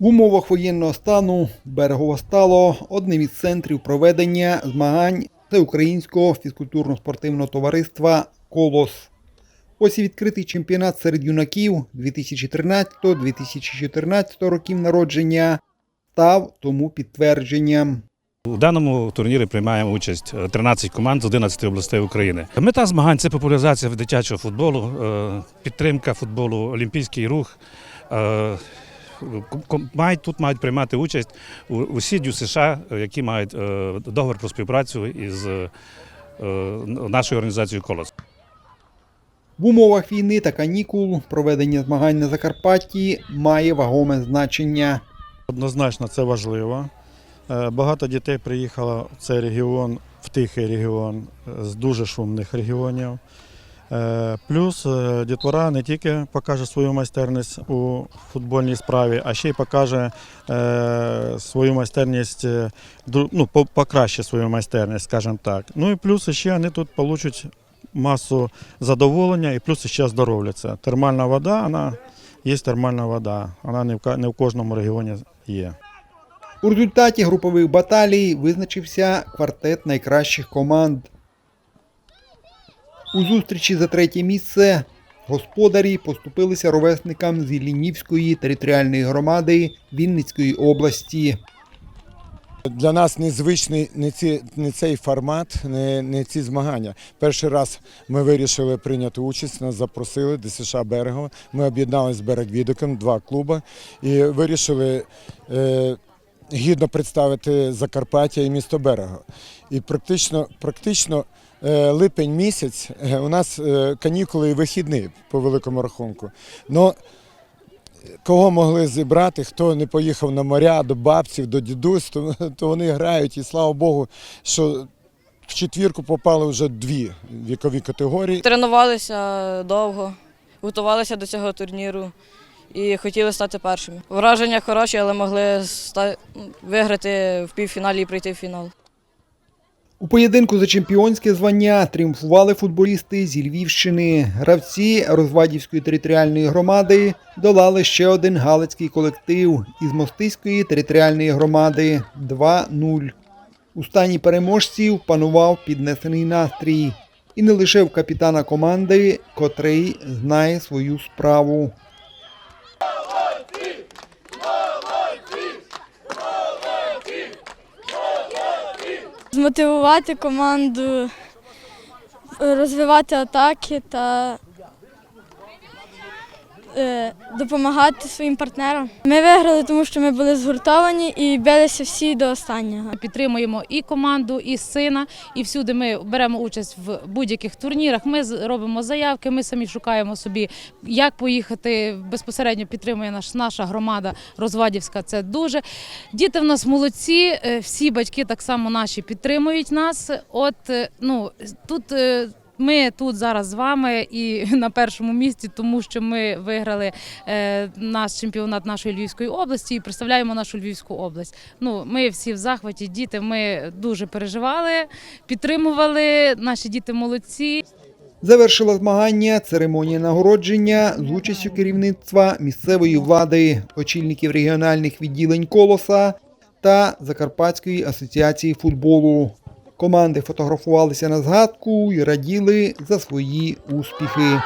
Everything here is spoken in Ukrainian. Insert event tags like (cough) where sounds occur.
В умовах воєнного стану Берегово стало одним із центрів проведення змагань Всеукраїнського фізкультурно-спортивного товариства Колос. Ось і відкритий чемпіонат серед юнаків 2013-2014 років народження став тому підтвердженням. У даному турнірі приймаємо участь е, 13 команд з 11 областей України. Мета змагань це популяризація дитячого футболу, е, підтримка футболу, олімпійський рух. Мають тут мають приймати участь у- усі дю США, е, які мають е, договір про співпрацю із е, нашою організацією Колос. В умовах війни та канікул проведення змагань на Закарпатті має вагоме значення. Однозначно це важливо. Багато дітей приїхало в цей регіон, в тихий регіон з дуже шумних регіонів. Е, Плюс е, дітвора не тільки покаже свою майстерність у футбольній справі, а ще й покаже е, свою майстерність, ну, по- покращить свою майстерність, скажімо так. Ну і плюс ще вони тут получать масу задоволення і плюс ще здоровляться. Термальна вода, вона є термальна вода, вона не в кожному регіоні є. У результаті групових баталій визначився квартет найкращих команд. У зустрічі за третє місце господарі поступилися ровесникам з Іллінівської територіальної громади Вінницької області. Для нас незвичний не, ці, не цей формат, не, не ці змагання. Перший раз ми вирішили прийняти участь, нас запросили ДСШ Берегова. Ми об'єдналися з Берегвідоком, два клуби, і вирішили е, гідно представити Закарпаття і місто Берего. І практично, практично е, липень місяць е, у нас е, канікули і вихідні по великому рахунку. Но кого могли зібрати, хто не поїхав на моря, до бабців, до дідусь, то, (laughs) то вони грають. І слава Богу, що в четвірку попали вже дві вікові категорії. Тренувалися довго, готувалися до цього турніру і хотіли стати першими. Враження хороші, але могли виграти в півфіналі і прийти в фінал. У поєдинку за чемпіонське звання тріумфували футболісти зі Львівщини. Гравці Розвадівської територіальної громади долали ще один галицький колектив із Мостиської територіальної громади 2-0. У стані переможців панував піднесений настрій. І не лише в капітана команди, котрий знає свою справу. Змотивувати команду, розвивати атаки та допомагати своїм партнерам. Ми виграли, тому що ми були згуртовані і билися всі до останнього. Підтримуємо і команду, і сина, і всюди ми беремо участь в будь-яких турнірах. Ми робимо заявки, ми самі шукаємо собі, як поїхати. Безпосередньо підтримує наш, наша громада Розвадівська. Це дуже. Діти в нас молодці, е, всі батьки так само наші підтримують нас. От е, ну тут. Ми тут зараз з вами і (laughs) на першому місці, тому що ми виграли е, наш чемпіонат нашої Львівської області і представляємо нашу Львівську область. Ну, ми всі в захваті, діти. Ми дуже переживали, підтримували. Наші діти молодці. Завершила змагання церемонія нагородження з участю керівництва місцевої влади, очільників регіональних відділень колоса та Закарпатської асоціації футболу. Команди фотографувалися на згадку і раділи за свої успіхи.